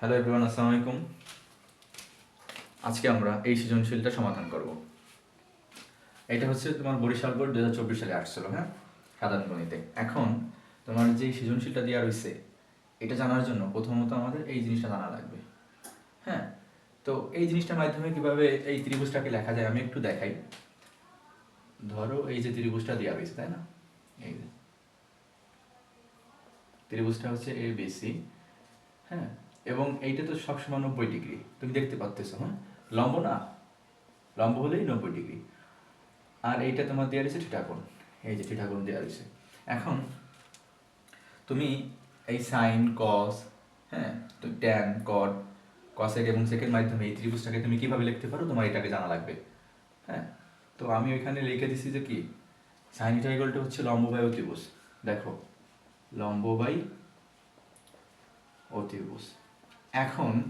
Hello everyone আসসালামু আলাইকুম আজকে আমরা এই সৃজনশীলটা সমাধান করব। এটা হচ্ছে তোমার বরিশাল বোর্ড দু হাজার চব্বিশ সালে আসছিল হ্যাঁ? সাধারণ গণিতে। এখন তোমার যে সৃজনশীলটা দেওয়া রয়েছে, এটা জানার জন্য প্রথমত আমাদের এই জিনিসটা জানা লাগবে হ্যাঁ? তো এই জিনিসটার মাধ্যমে কীভাবে এই ত্রিভুজটাকে লেখা যায় আমি একটু দেখাই। ধরো এই যে ত্রিভুজটা দেওয়া রয়েছে, তাই না? এই যে। ত্রিভুজটা হচ্ছে এ বিসি হ্যাঁ? এবং এইটা তো সবসময় নব্বই ডিগ্রি। তুমি দেখতে পাচ্তেছো হ্যাঁ? লম্ব না? লম্ব হলেই নব্বই ডিগ্রি। আর এইটা তোমার দেওয়া রয়েছে ঠিটাকোণ এই যে ঠিটাকোণ দেওয়া রয়েছে। এখন তুমি এই সাইন, কস হ্যাঁ? তো ট্যান, কট কসেক এবং সেকের মাধ্যমে এই ত্রিভুজটাকে তুমি কীভাবে লিখতে পারো? তোমার এটাকে জানা লাগবে। হ্যাঁ? তো আমি ওইখানে লিখে দিছি যে কি? সাইন ইকুয়ালটা হচ্ছে লম্ব বাই অতিভুজ। দেখো, লম্ব বাই অতিভুজ। এখন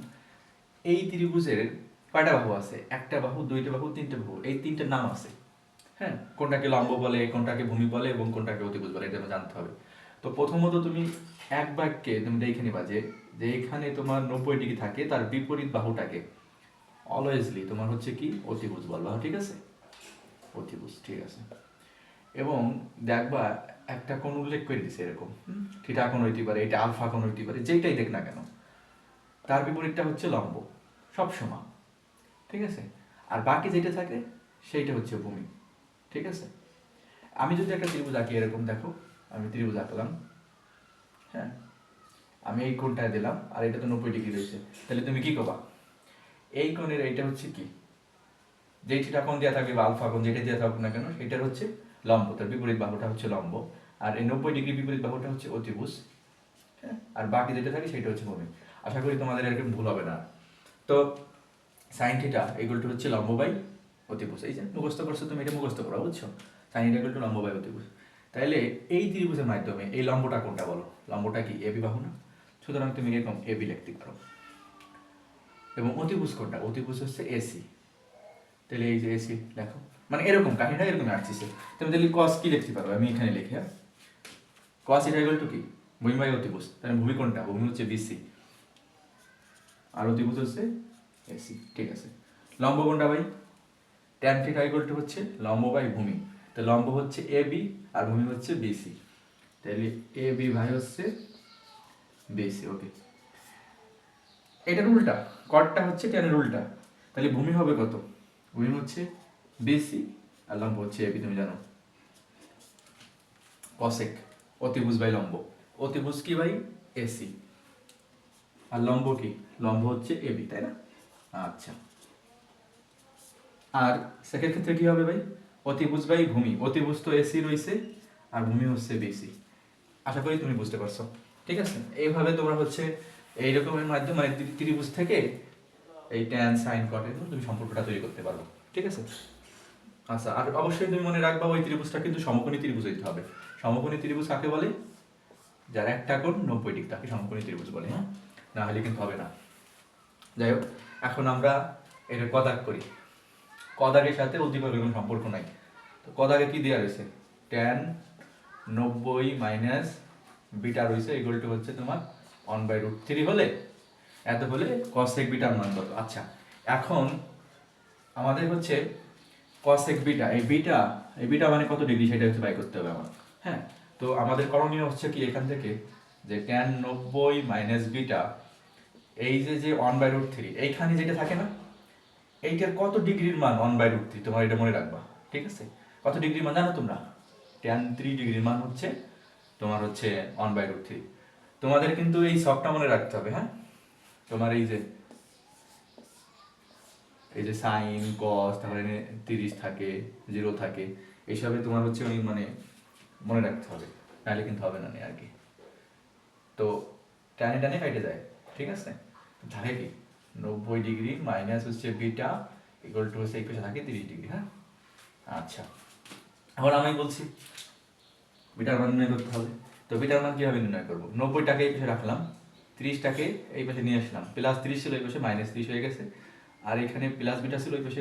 এই ত্রিভুজের কয়টা বাহু আছে? একটা বাহু, দুইটা বাহু, তিনটে বাহু, এই তিনটে নাম আছে। হ্যাঁ? কোনটাকে লম্ব বলে, কোনটাকে ভূমি বলে এবং কোনটাকে অতিভুজ বলে, এটা জানতে হবে। তো প্রথমত তুমি এক বাক্যে তুমি দেখে নিবা যে যে এখানে তোমার নব্বই ডিগ্রি থাকে, তার বিপরীত বাহুটাকে অলওয়েজলি তোমার হচ্ছে কি? অতিভুজ বলবা ঠিক আছে? অতিভুজ, ঠিক আছে। এবং দেখবা একটা কোন উল্লেখ করে দিছে এরকম। থিটা কোণ হইতে পারে, এটা আলফা কোণ হইতে পারে যেটাই দেখ না কেন। তার বিপরীতটা হচ্ছে লম্ব, সব সমান, ঠিক আছে? আর বাকি যেটা থাকে, সেইটা হচ্ছে ভূমি, ঠিক আছে? আমি যদি একটা ত্রিভুজ আঁকি, এরকম দেখো, আমি ত্রিভুজ আঁকলাম হ্যাঁ? আমি এই কোণটায় দিলাম, আর এটা তো নব্বই ডিগ্রি রয়েছে। তাহলে তুমি কি করবা? এই কোণের এইটা হচ্ছে কি? যে থিটা কোণ দেওয়া থাকবে বা আলফা কোণ, যেটা দেওয়া থাকুক না কেন সেটার হচ্ছে লম্ব, তার বিপরীত বাহুটা হচ্ছে লম্ব। আর এই নব্বই ডিগ্রি বিপরীত বাহুটা হচ্ছে অতিভুজ হ্যাঁ? আর বাকি যেটা থাকে সেটা হচ্ছে ভূমি। আশা করি তোমাদের এরকম ভুল হবে না। তো সাইন থিটা এগুলো হচ্ছে লম্ব বাই এই যে মুখস্থ করছ তুমি, এটা মুখস্থ করো, বুঝছ? সাইন থিটা এগুলো লম্ব বাই তাইলে এই ত্রিভুজের মাধ্যমে এই লম্বটা কোনটা বলো? লম্বটা কি এবি বাহু না? সুতরাং তুমি এরকম এবি লিখতে পারো। এবং অতিভুজ কোনটা? অতিভুজ হচ্ছে এসি তাহলে এই যে এসি লেখো। মানে এরকম, কাহিনীটা এরকম আসছে তুমি তাহলে কস কি লিখতে পারো? আমি এখানে লিখি কস এটা টু কি? ভূমি বাই তাহলে ভূমি কোনটা? ভূমি হচ্ছে বিসি আর অতিভুজ হচ্ছে এসি ঠিক আছে। লম্ব কোনটা ভাই? ট্যান থিটা ইকুয়াল টু হচ্ছে লম্ব বাই ভূমি। তো লম্ব হচ্ছে এ বি আর ভূমি হচ্ছে বিসি তাহলে এ বি ভাই হচ্ছে বিসি ওকে এটার উল্টা কটটা হচ্ছে ট্যানের উল্টা। তাহলে ভূমি হবে কত? ভূমি হচ্ছে বিসি আর লম্ব হচ্ছে এবি তুমি জানো। কসেক অতিভুজ বাই লম্ব। অতিভুজ কি বাই এসি আর লম্ব কি? লম্ব হচ্ছে এবি তাই না? আচ্ছা। আর সেকেন্ড ক্ষেত্রে কি হবে ভাই? অতিভুজ বাই ভূমি। অতিভুজ তো এসি রয়েছে আর ভূমি হচ্ছে বিসি। আশা করি তুমি বুঝতে পারছ। ঠিক আছে? এইভাবে তোমরা হচ্ছে এই রকমের মাধ্যমে মানে ত্রিভুজ থেকে এই ট্যান সাইন কটের তুমি সম্পর্কটা তৈরি করতে পারো। ঠিক আছে? আচ্ছা আর অবশ্যই তুমি মনে রাখবা ওই ত্রিভুজটা কিন্তু সমকোণী ত্রিভুজ হইতে হবে। সমকোণী ত্রিভুজ কাকে বলে? যার একটা কোণ নব্বই ডিগ্রি তাকে সমকোণী ত্রিভুজ বলে হ্যাঁ? না হলে কিন্তু হবে না। যাই হোক, এখন আমরা এটা কদাক করি। কদাকের সাথে উদ্দীপকের কোনো সম্পর্ক নাই। তো কদাকে কি দেওয়া রয়েছে ট্যান নব্বই মাইনাস বিটা রয়েছে এগুলোটা হচ্ছে তোমার ওয়ান বাই রুট থ্রি হলে, এত হলে কসেক বিটার মান কত? আচ্ছা এখন আমাদের হচ্ছে কসেক বিটা এই বিটা এই বিটা মানে কত ডিগ্রি? সেটা হচ্ছে বাই করতে হবে আমার। হ্যাঁ তো আমাদের করণীয় হচ্ছে কি এখান থেকে? যে ট্যান নব্বই মাইনাস বিটা এই যে যে ওয়ান বাই রুট থ্রি এইখানে যেটা থাকে না, এইটার কত ডিগ্রির মান ওয়ান বাই রুট থ্রি তোমার এটা মনে রাখবা, ঠিক আছে? কত ডিগ্রির মান জানো তোমরা? টেন থ্রি ডিগ্রির মান হচ্ছে, তোমার হচ্ছে ওয়ান বাই রুট থ্রি তোমাদের কিন্তু এই সবটা মনে রাখতে হবে হ্যাঁ? তোমার এই যে এই যে সাইন কস তারপরে তিরিশ থাকে জিরো থাকে, এইসবে তোমার হচ্ছে ওই মানে মনে রাখতে হবে, নাহলে কিন্তু হবে না আর কি। তো টানে টানে কেটে যায়, ঠিক আছে? থাকে কি নব্বই ডিগ্রি মাইনাস হচ্ছে বিটা ইকুয়াল টু হচ্ছে এই পাশে থাকে তিরিশ ডিগ্রি হ্যাঁ? আচ্ছা। এখন আমি বলছি, বিটার মান নির্ণয় করতে হবে। তো বিটার মান কীভাবে নির্ণয় করব? নব্বইটাকে এই পাশে রাখলাম, তিরিশটাকে এই পাশে নিয়ে আসলাম। প্লাস তিরিশ ছিল এই পাশে মাইনাস তিরিশ হয়ে গেছে। আর এখানে প্লাস বিটা ছিল ওই পাশে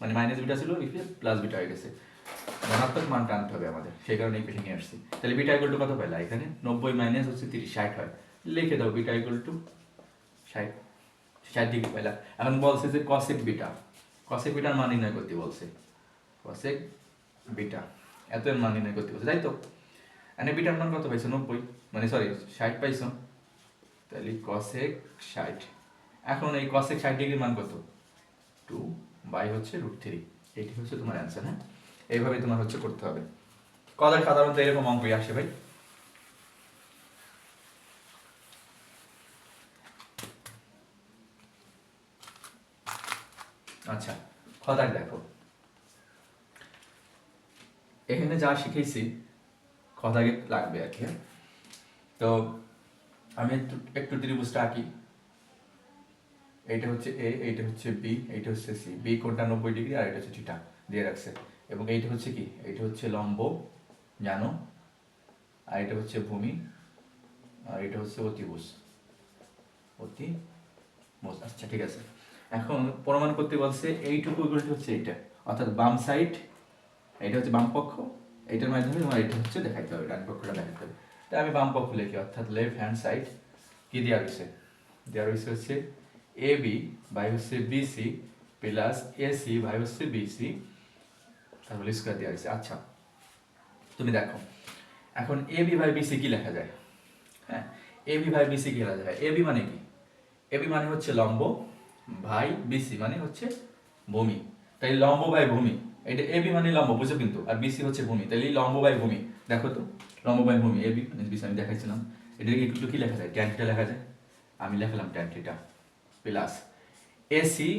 মানে মাইনাস বিটা ছিল ওই পাশে প্লাস বিটা হয়ে গেছে। ধনাত্মক মান টানতে হবে আমাদের, সেই কারণে এই পাশে নিয়ে আসছি। তাহলে বিটা ইকুয়াল টু কত পাইলা? এখানে নব্বই মাইনাস হচ্ছে তিরিশ, ষাট হয়। লিখে দাও বিটা ইকুয়াল টু ষাট। ষাট ডিগ্রি পাইলা এখন বলছে যে কসেক বিটা কসেক বিটার মান নির্ণয় করতে বলছে। কসেক বিটা এত এর মান নির্ণয় করতে বলছে, তাই তো? এনে বিটার মান কত পাইছো? নব্বই। মানে সরি ষাট পাইছো। তাহলে কসেক ষাট। এখন এই কসেক ষাট ডিগ্রির মান কত? টু বাই হচ্ছে রুট থ্রি এটি হচ্ছে তোমার অ্যান্সার হ্যাঁ? এইভাবে তোমার হচ্ছে করতে হবে। কদায় সাধারণত এরকম অঙ্কই আসে ভাই। খদার দেখো। এখানে যা শিখেছি খদাগে লাগবে আর কি হ্যাঁ? তো আমি একটু একটু ত্রিভুজটা আঁকি। এইটা হচ্ছে এ এইটা হচ্ছে বি এইটা হচ্ছে সি বি কোণটা নব্বই ডিগ্রি আর এটা হচ্ছে থিটা দিয়ে রাখছে। এবং এইটা হচ্ছে কি? এইটা হচ্ছে লম্ব, জানো? আর এটা হচ্ছে ভূমি, আর এটা হচ্ছে অতিভুজ। অতি আচ্ছা ঠিক আছে। এখন প্রমাণ করতে বলছে, এইটুকু হচ্ছে এইটা। অর্থাৎ বাম সাইড এটা হচ্ছে বাম পক্ষ, এইটার মাধ্যমে তোমার এটা হচ্ছে দেখাইতে হবে, ডান পক্ষটা দেখাতে হবে। তাই আমি বাম পক্ষ লিখি, অর্থাৎ লেফট হ্যান্ড সাইড কি দেওয়া রয়েছে? দেওয়া রয়েছে হচ্ছে এ বি বাই হচ্ছে BC plus A C by হচ্ছে বিসি তারপরে স্কোয়ার দেওয়া রয়েছে। আচ্ছা তুমি দেখো, এখন এ বি বাই বিসি কি লেখা যায়? হ্যাঁ এ বি বাই বিসি কি লেখা যায়? এ বি মানে কি? এ বি মানে হচ্ছে লম্ব ভাই বিসি মানে হচ্ছে ভূমি। তাই লম্ব বাই ভূমি। এটা এ বি মানে লম্ব বুঝো কিন্তু? আর বিসি হচ্ছে ভূমি। তাহলে লম্ব বাই ভূমি, দেখো তো। লম্ব বাই ভূমি, এ বি মানে বিসি আমি দেখাচ্ছিলাম এটা একটু কি লেখা যায়? ট্যান থিটা লেখা যায়? আমি লেখালাম tan theta plus AC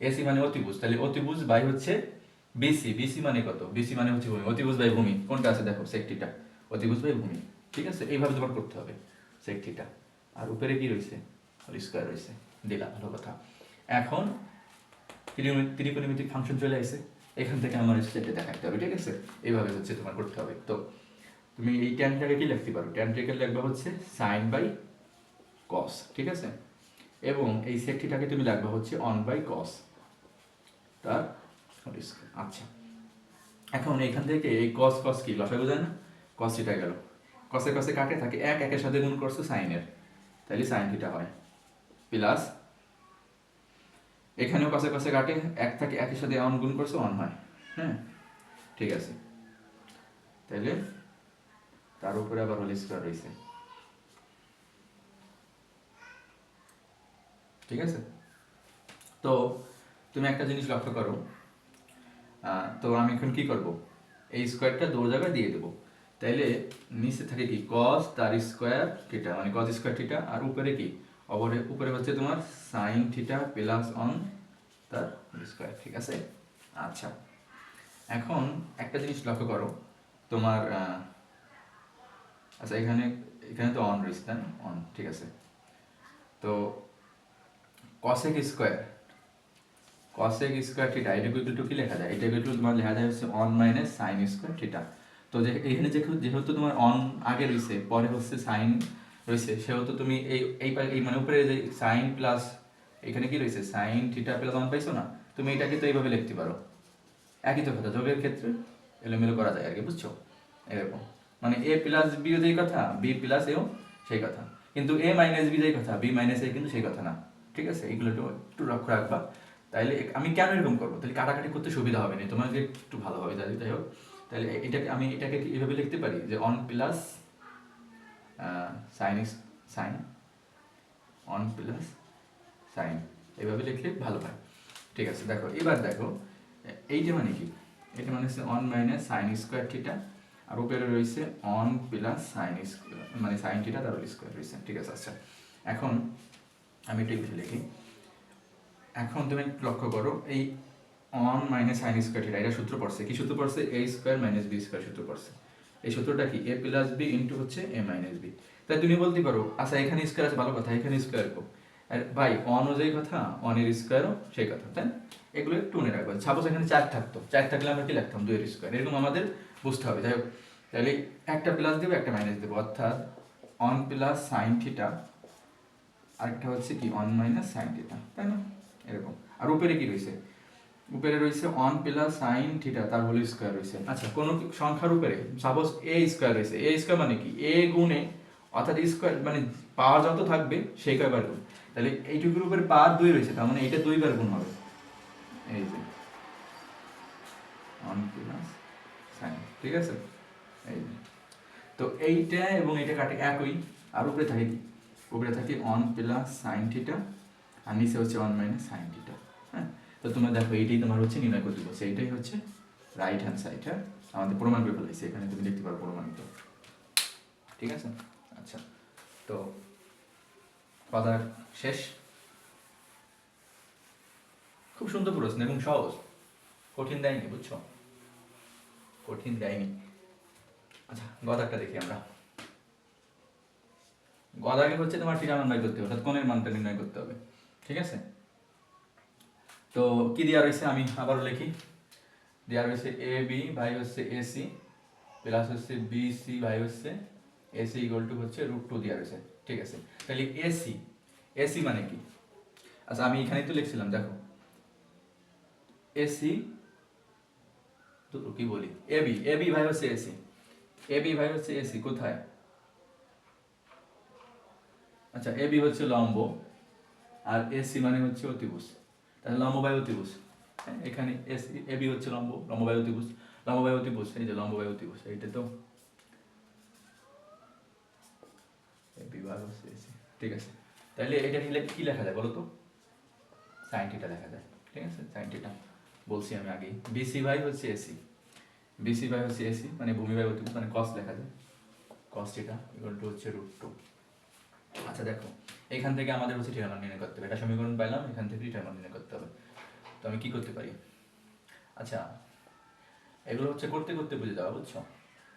AC মানে অতিভুজ। তাহলে অতিভুজ বাই হচ্ছে বিসি বিসি মানে কত? বিসি মানে হচ্ছে ভূমি। অতিভুজ বাই ভূমি, কোনটা আছে দেখো? সেকটিটা অতিভুজ বাই ভূমি, ঠিক আছে? এইভাবে তোমার করতে হবে সেকটিটা আর উপরে কি রয়েছে? স্কোয়ার রয়েছে। দিলাম ভালো কথা। এখন ত্রিকোণ- ত্রিকোণমিতিক ফাংশন চলে আসে। এখান থেকে আমার স্টেটে দেখাতে হবে, ঠিক আছে? এইভাবে হচ্ছে তোমার করতে হবে। তো তুমি এই ট্যানটাকে কি লিখতে পারো? ট্যানটাকে লিখবে হচ্ছে সাইন বাই কস ঠিক আছে? এবং এই সেকটিটাকে তুমি লিখবে হচ্ছে অন বাই কস তার আচ্ছা। এখন এখান থেকে এই কস কস কি? লসাগু যায় না? কস থিটা গেল। কসে কসে কাটে থাকে? এক, একের সাথে গুণ করছ সাইনের তাহলে সাইন থিটা হয়। প্লাস এখানেও কসে কসে কাটে, এক থেকে একের সাথে অন গুণ করছ, অন হয়। হ্যাঁ ঠিক আছে। তাইলে তার উপরে আবার হোল স্কোয়ার রয়েছে। ঠিক আছে? তো তুমি একটা জিনিস লক্ষ্য করো। তো আমি এখন কি করব? এই স্কোয়ারটা দু জায়গায় দিয়ে দেবো। তাইলে নিচে থাকে কি? কস তার স্কোয়ার থিটা মানে কস স্কোয়ার থিটা আর উপরে কি? অপরে উপরে হচ্ছে তোমার সাইন থিটা প্লাস অন তার স্কোয়ার ঠিক আছে? আচ্ছা এখন একটা জিনিস লক্ষ্য করো, তোমার আচ্ছা এখানে এখানে তো অন রয়েছে তাই অন ঠিক আছে। তো cosec square cosec square theta এটা কিন্তু কি লেখা যায়? এটা কিন্তু তোমার লেখা যায় হচ্ছে one minus sine square theta তো যে, এখানে যেহেতু যেহেতু তোমার অন আগে রয়েছে পরে হচ্ছে সাইন রয়েছে সেহেতু তুমি এই এই মানে উপরে যে সাইন প্লাস এখানে কি রয়েছে? সাইন থিটা প্লাস অন পাইছো না? তুমি এটাকে তো এইভাবে লিখতে পারো। একই তো কথা, যোগের ক্ষেত্রে এলোমেলো করা যায় আর কি, বুঝছ? এরকম মানে এ প্লাস বিও যেই কথা বি প্লাস এও সেই কথা। কিন্তু এ মাইনাস বি যেই কথা বি মাইনাস এ কিন্তু সেই কথা না, ঠিক আছে? এগুলো একটু একটু লক্ষ্য রাখবা। তাইলে আমি কেন এরকম করব? তাহলে কাটাকাটি করতে সুবিধা হবে না, তোমাকে একটু ভালো হবে যাই যাই হোক তাহলে এটাকে আমি, এটাকে কি এভাবে লিখতে পারি? যে one plus sine sine one plus sine এভাবে লিখলে ভালো হয়। ঠিক আছে, দেখো, এবার দেখো এইটা মানে কি? এটা মানে হচ্ছে one minus sine square theta আর উপরে রয়েছে অন প্লাস সাইন স্কোয়ার মানে সাইন থিটা তার স্কোয়ার রয়েছে। ঠিক আছে আচ্ছা। এখন আমি একটু লিখে লিখি। এখন তুমি লক্ষ্য করো, এই one minus sine square theta এটা সূত্র পড়ছে। কি সূত্র পড়ছে? A square minus B square সূত্র পড়ছে। এই সূত্রটা কি? এ প্লাস বি ইন্টু হচ্ছে এ মাইনাস বি তাই তুমি বলতে পারো আচ্ছা এখানে স্কোয়ার আছে, ভালো কথা, এখানে স্কোয়ার কো। আর ভাই অন যেই কথা অনের স্কোয়ারও সেই কথা, তাই? এগুলো একটু মনে রাখবেন সাপোজ এখানে চার থাকতো, চার থাকলে আমরা কি লিখতাম? দুইয়ের স্কোয়ার এরকম আমাদের বুঝতে হবে। যাই হোক, তাহলে একটা প্লাস দেবো, একটা মাইনাস দেবো। অর্থাৎ অন প্লাস সাইন থিটা আরেকটা হচ্ছে কি? অন মাইনাস সাইন থিটা তাই না? এরকম। আর উপরে কি রয়েছে? উপরে রয়েছে অন প্লাস সাইন থিটা তার হোল স্কোয়ার রয়েছে। আচ্ছা। কোন সংখ্যার উপরে? সাপোজ এ স্কোয়ার রয়েছে। এ স্কোয়ার মানে কি? এ গুণে অর্থাৎ স্কোয়ার মানে পাওয়ার যত থাকবে সেই কয়বার গুণ। তাহলে এইটুকুর উপরে পাওয়ার দুই রয়েছে তার মানে এটা দুইবার গুণ হবে। এই যে। ওয়ান প্লাস সাইন ঠিক আছে? এই যে। তো এইটা এবং এইটা কাটে একই আর উপরে থাকে কি? উপরে থাকে ওয়ান প্লাস সাইন থিটা আর নিচে হচ্ছে ওয়ান মাইনাস সাইন থিটা তো তোমরা দেখো, এইটাই তোমার হচ্ছে নির্ণয় করতে বলছে এইটাই হচ্ছে রাইট হ্যান্ড সাইড হ্যাঁ? আমাদের প্রমাণ করে ফেলাইছে এখানে তুমি দেখতে পারো প্রমাণিত। ঠিক আছে? আচ্ছা তো কথা শেষ। খুব সুন্দর প্রশ্ন এবং সহজ। কঠিন দেয়নি, বুঝছ? কঠিন দেয়নি। আচ্ছা গদারটা দেখি আমরা। গদাকে হচ্ছে তোমার ঠিকানা নির্ণয় করতে হবে, অর্থাৎ কোণের মানটা নির্ণয় করতে হবে। ঠিক আছে? তো কি দেওয়া রয়েছে আমি আবারও লিখি? দেওয়া রয়েছে এ বি ভাই হচ্ছে এসি প্লাস হচ্ছে বি সি ভাই হচ্ছে এসি ইকুয়াল টু হচ্ছে রুট টু দেওয়া রয়েছে। ঠিক আছে, তাহলে এসি এসি মানে কি? আচ্ছা আমি এখানেই তো লিখছিলাম, দেখো। এসি কি বলি? এবি এবি ভাই হচ্ছে এসি এবি ভাই হচ্ছে এসি কোথায়? আচ্ছা এবি হচ্ছে লম্ব, আর এসি মানে হচ্ছে অতিভুজ। তাহলে লম্ব বাই অতিভুজ হ্যাঁ, এখানে এসি এবি হচ্ছে লম্ব লম্ব বাই অতিভুজ লম্ব বাই অতিভুজ এই যে লম্ব বাই অতিভুজ এইটা তো ভাই ঠিক আছে। তাহলে এটা নিলে কি লেখা যায় বলো তো? সাইন থিটা লেখা যায় ঠিক আছে? সাইন বলছি আমি আগে বিসি বাই হচ্ছে এসি বিসি বাই হচ্ছে এসি মানে ভূমি অতিভুজ মানে কস লেখা যায়। কস থিটা ইকুয়াল টু হচ্ছে রুট টু আচ্ছা দেখো। এখান থেকে আমাদের হচ্ছে থিটার মান নির্ণয় করতে হবে। এটা সমীকরণ পাইলাম, এখান থেকে থিটার মান নির্ণয় করতে হবে। তো আমি কি করতে পারি? আচ্ছা এগুলো হচ্ছে করতে করতে বুঝে যাওয়া, বুঝছ?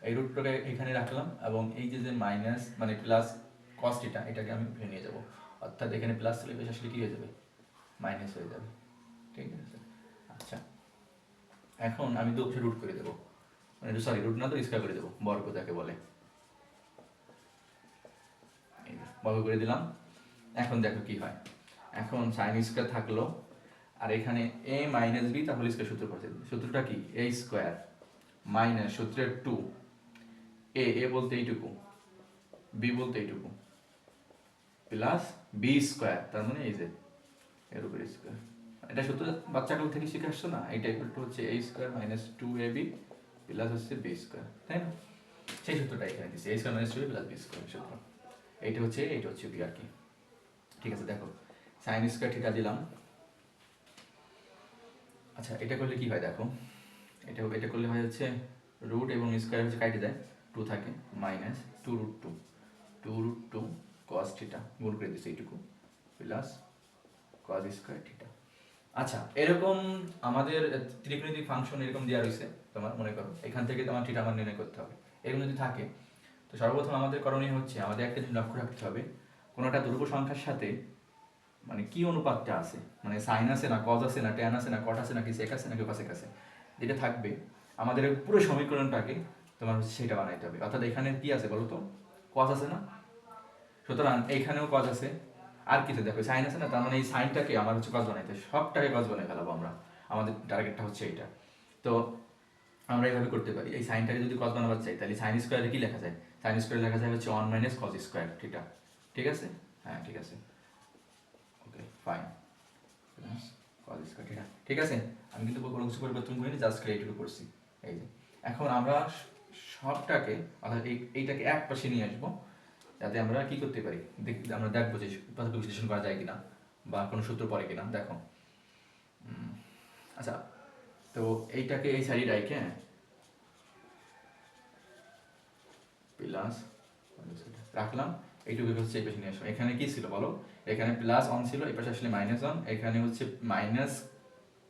এই রুটটাকে এখানে রাখলাম এবং এই যে যে মাইনাস মানে প্লাস কস থিটা এটাকে আমি উঠে নিয়ে যাব। অর্থাৎ এখানে প্লাস চলে বেশ আসলে কি হয়ে যাবে? মাইনাস হয়ে যাবে। ঠিক আছে? আচ্ছা। এখন আমি অংশে রুট করে দেবো। মানে সরি রুট না তো স্কোয়ার করে দেবো, বর্গ যাকে বলে। বর্গ করে দিলাম। এখন দেখো কি হয়। এখন সাইন স্কোয়ার থাকল, আর এখানে এ মাইনাস বি তাহলে স্কোয়ার সূত্র করছে সূত্রটা কি? এ স্কোয়ার মাইনাস সূত্রের টু এ এ বলতে এইটুকু বি বলতে এইটুকু প্লাস বি স্কোয়ার তার মানে এই যে, এর উপরে স্কোয়ার এটা সূত্র বাচ্চাকাল থেকে শিখে আসছো না? এটা ইকুয়াল টু হচ্ছে A square minus two A B plus হচ্ছে বি স্কোয়ার তাই না? সেই সূত্রটা এখানে দিচ্ছে A square minus two plus B square সূত্র। এইটা হচ্ছে এইটা হচ্ছে বি আর কি ঠিক আছে, দেখো সাইন স্কোয়ার ঠিকা দিলাম। আচ্ছা এটা করলে কি হয় দেখো, এটা এটা করলে হয় হচ্ছে রুট এবং স্কোয়ার হচ্ছে কাটে যায় টু থাকে minus two root two two root two cos theta গুণ করে দিচ্ছে এইটুকু প্লাস কস স্কোয়ার থিটা আচ্ছা এরকম আমাদের ত্রিকোণমিতিক ফাংশন এরকম দেওয়া রয়েছে, তোমার মনে করো, এখান থেকে তোমার থিটা মান নির্ণয় করতে হবে। এরকম যদি থাকে তো সর্বপ্রথম আমাদের করণীয় হচ্ছে, আমাদের একটা জিনিস লক্ষ্য রাখতে হবে, কোনো একটা ধ্রুব সংখ্যার সাথে মানে কি অনুপাতটা আছে? মানে সাইন আছে না কজ আছে না ট্যান আছে না কট আছে নাকি সেক আছে না নাকি কসেক কাছে যেটা থাকবে, আমাদের পুরো সমীকরণটাকে তোমার হচ্ছে সেটা বানাইতে হবে। অর্থাৎ এখানে কি আছে বলো তো? কজ আছে না? সুতরাং এইখানেও কজ আছে। আর কিছু দেখো সাইন আছে না? তার মানে এই সাইনটাকে আমার হচ্ছে কজ বানাইতে হবে। সবটাকে কজ বানাই ফেলাবো আমরা। আমাদের টার্গেটটা হচ্ছে এইটা। তো আমরা এইভাবে করতে পারি। এই সাইনটাকে যদি কজ বানাবার চাই, তাহলে সাইন স্কোয়ারে কি লেখা যায়? সাইন স্কোয়ারে লেখা যায় হচ্ছে ওয়ান মাইনাস কজ স্কোয়ার ঠিক ঠিক আছে? হ্যাঁ ঠিক আছে। ওকে ফাইন কজ স্কোয়ার আছে ঠিক আছে? আমি কিন্তু কোনো কিছু পরিবর্তন করিনি জাস্ট এইটুকু করছি। এই যে। এখন আমরা সবটাকে, অর্থাৎ এই, এইটাকে এক পাশে নিয়ে আসব, যাতে আমরা কি করতে পারি? আমরা দেখব যে উৎপাদক বিশ্লেষণ করা যায় কিনা, বা কোনো সূত্র পড়ে কিনা। দেখো। আচ্ছা। তো এইটাকে এই সাইডে রাখে প্লাস রাখলাম, এইটুকু হচ্ছে এই পাশে নিয়ে আসলাম। এখানে কি ছিল বলো? এখানে প্লাস অন ছিল, এই পাশে আসলে মাইনাস অন এখানে হচ্ছে মাইনাস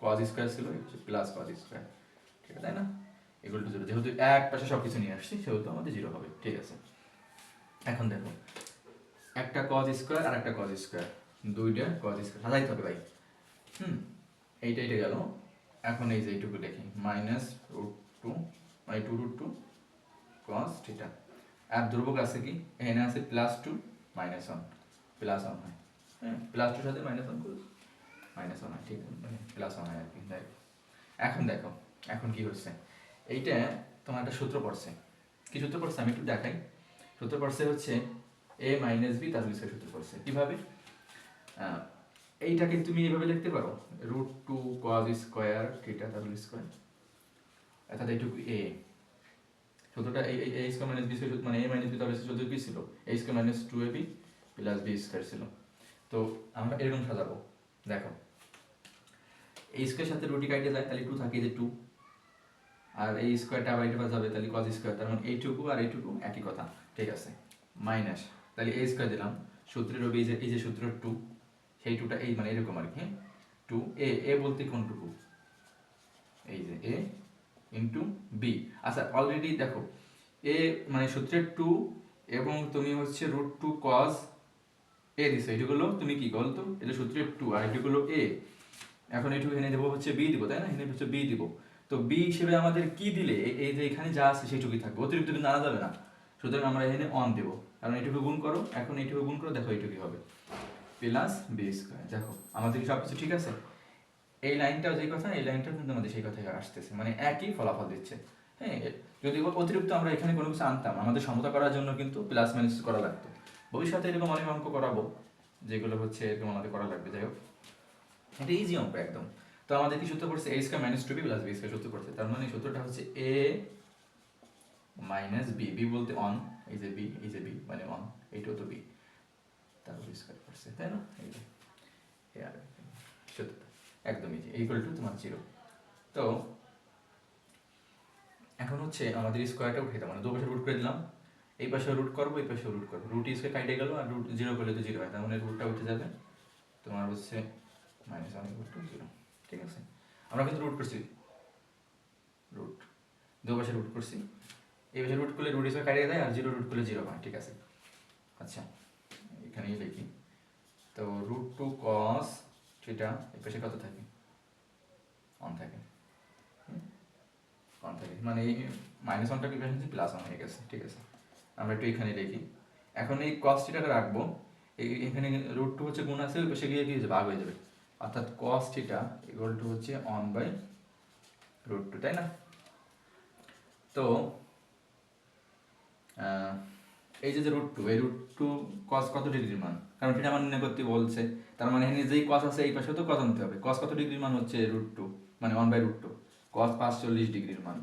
কজ স্কোয়ার ছিল প্লাস কজ স্কোয়ার ঠিক আছে, তাই না? এগুলো টু জিরো যেহেতু এক পাশে সব কিছু নিয়ে আসছি, সেহেতু আমাদের জিরো হবে। ঠিক আছে। এখন দেখো, একটা কজ স্কোয়ার আর একটা কজ স্কোয়ার দুইটা কজ স্কোয়ার সাজাইতে হবে ভাই। হুম, এইটা এইটা গেল। এখন এই যে এইটুকু দেখি। মাইনাস রুট টু মানে two root two cos theta আর ধ্রুবক আছে কি? এখানে আছে plus two minus one plus one হয়। হ্যাঁ? প্লাস টুর সাথে মাইনাস ওয়ান করুন মাইনাস ওয়ান হয়, ঠিক আছে। প্লাস ওয়ান হয় আর কি। এখন দেখো, এখন কি হচ্ছে? এইটা তোমার একটা সূত্র পড়ছে। কি সূত্র পড়ছে? আমি একটু দেখাই। সূত্র পড়ছে হচ্ছে এ মাইনাস বি তার স্কয়ার সূত্র পড়ছে। কীভাবে? এইটাকে তুমি এইভাবে লিখতে পারো। Root two cos square theta তার স্কোয়ার অর্থাৎ এইটুকু এ সূত্রটা এই এই স্কোয়ার মাইনাস বি স্কোয়ার মানে এ মাইনাস বি তাহলে সূত্র কি ছিল। A square minus two A B plus B square ছিল। তো আমরা এরকম সাজাবো। দেখো। এই স্কোয়ার সাথে রুটি কাটিয়ে যায়, তাহলে টু থাকে যে টু আর এই স্কোয়ারটা আবার এটা যাবে, তাহলে কজ স্কোয়ার তার মানে এইটুকু আর এইটুকু একই কথা। ঠিক আছে? মাইনাস তাহলে এই স্কোয়ার দিলাম। সূত্রের রবি যে, এই যে সূত্র টু সেই টুটা এই মানে এরকম আর কি টু এ এ বলতে কোনটুকু? এই যে এ ইন্টু বি আচ্ছা অলরেডি দেখো এ মানে সূত্রের টু এবং তুমি হচ্ছে রুট টু কজ এ দিছো। এটুকু হলো তুমি কি বলতো? এটা সূত্রের টু আর এটুকু হলো এ এখন এটুকু এনে দেবো হচ্ছে বি দিব, তাই না? এখানে হচ্ছে বি দিব। তো বি হিসেবে আমাদের কি দিলে? এই যে এখানে যা আছে সেইটুকুই থাকবে। অতিরিক্ত কিন্তু আনা যাবে না। সুতরাং আমরা এখানে অন দেবো। কারণ এটুকু গুণ করো। এখন এটুকু গুণ করো, দেখো এইটুকুই হবে। প্লাস বি স্কোয়ার দেখো, আমাদের সব কিছু ঠিক আছে? এই লাইনটাও যে কথা, এই লাইনটাও কিন্তু আমাদের সেই কথাই আসতেছে। মানে একই ফলাফল দিচ্ছে। হ্যাঁ যদি অতিরিক্ত আমরা এখানে কোনো কিছু আনতাম, আমাদের সমতা করার জন্য কিন্তু প্লাস মাইনাস করা লাগতো। ভবিষ্যতে এরকম অনেক অঙ্ক করাবো, যেগুলো হচ্ছে এরকম আমাদের করা লাগবে। যাই হোক, এটা ইজি অঙ্ক একদম। তো আমাদের কি সূত্র পড়ছে? A square minus two B plus B square সূত্র পড়ছে। তার মানে সূত্রটা হচ্ছে এ মাইনাস বি বি বলতে অন এই যে বি এই যে বি মানে অন এইটাও তো বি তারপর স্কয়ার পড়ছে, তাই না? এই যে সূত্রটা একদম ইজি ইকুয়াল টু তোমার জিরো তো এখন হচ্ছে আমাদের স্কোয়ারটা উঠে মানে দু পাশে রুট করে দিলাম, এই পাশে রুট করব, এই পাশে রুট করব। রুট স্কোয়ার কাটে গেল আর রুট জিরো করলে তো জিরো হয়, তার মানে রুটটা উঠে যাবে। তোমার হচ্ছে minus one equal to zero ঠিক আছে? আমরা কিন্তু রুট করছি। রুট দু পাশে রুট করছি। এই পাশে রুট করলে রুট স্কোয়ার কাটিয়ে দেয় আর জিরো রুট করলে জিরো হয়, ঠিক আছে? আচ্ছা এখানেই দেখি। তো রুট টু কস থিটা এই পাশে কত থাকে? অন থাকে। অন থাকে। মানে এই মাইনাস ওয়ানটা কি হচ্ছে প্লাস ওয়ান হয়ে গেছে, ঠিক আছে? আমরা একটু এখানে লিখি এখন এই কস থিটাটা রাখব। এই এখানে রুট টু হচ্ছে গুণ আছে ওই পাশে গিয়ে কি ভাগ হয়ে যাবে। অর্থাৎ কস থিটা ইকুয়াল টু হচ্ছে অন বাই রুট টু তাই না? তো এই যে যে রুট টু এই রুট টু কস কত ডিগ্রির মান? কারণ এটা আমার করতে বলছে। তার মানে এখানে যেই কস আছে এই পাশেও তো কস আনতে হবে। কস কত ডিগ্রির মান হচ্ছে রুট টু মানে one by root two cos পাঁচচল্লিশ ডিগ্রির মান।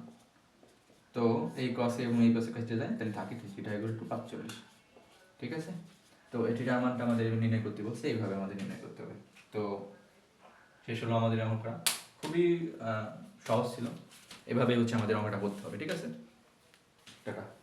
তো এই কস এবং এই কসে কাছে যায় তাহলে থাকে থিটা ইকুয়াল টু পাঁচচল্লিশ। ঠিক আছে? তো এটির মানটা আমাদের নির্ণয় করতে বলছে এইভাবে আমাদের নির্ণয় করতে হবে। তো শেষ হলো আমাদের অঙ্কটা। খুবই আহ, সহজ ছিল। এভাবে হচ্ছে আমাদের অঙ্কটা করতে হবে। ঠিক আছে? টাটা।